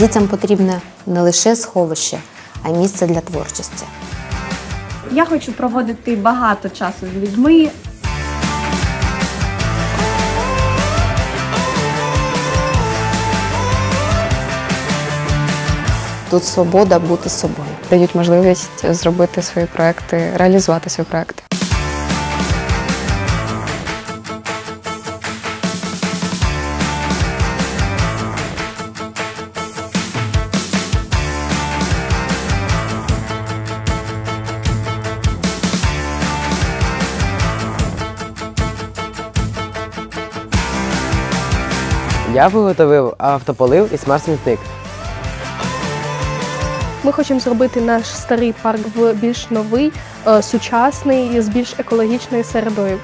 Дітям потрібне не лише сховище, а й місце для творчості. Я хочу проводити багато часу з людьми. Тут свобода бути собою. дають можливість зробити свої проекти, реалізувати свої проекти. Я виготовив автополив і смарт-смітник. Ми хочемо зробити наш старий парк в більш новий, е, сучасний і з більш екологічною середою.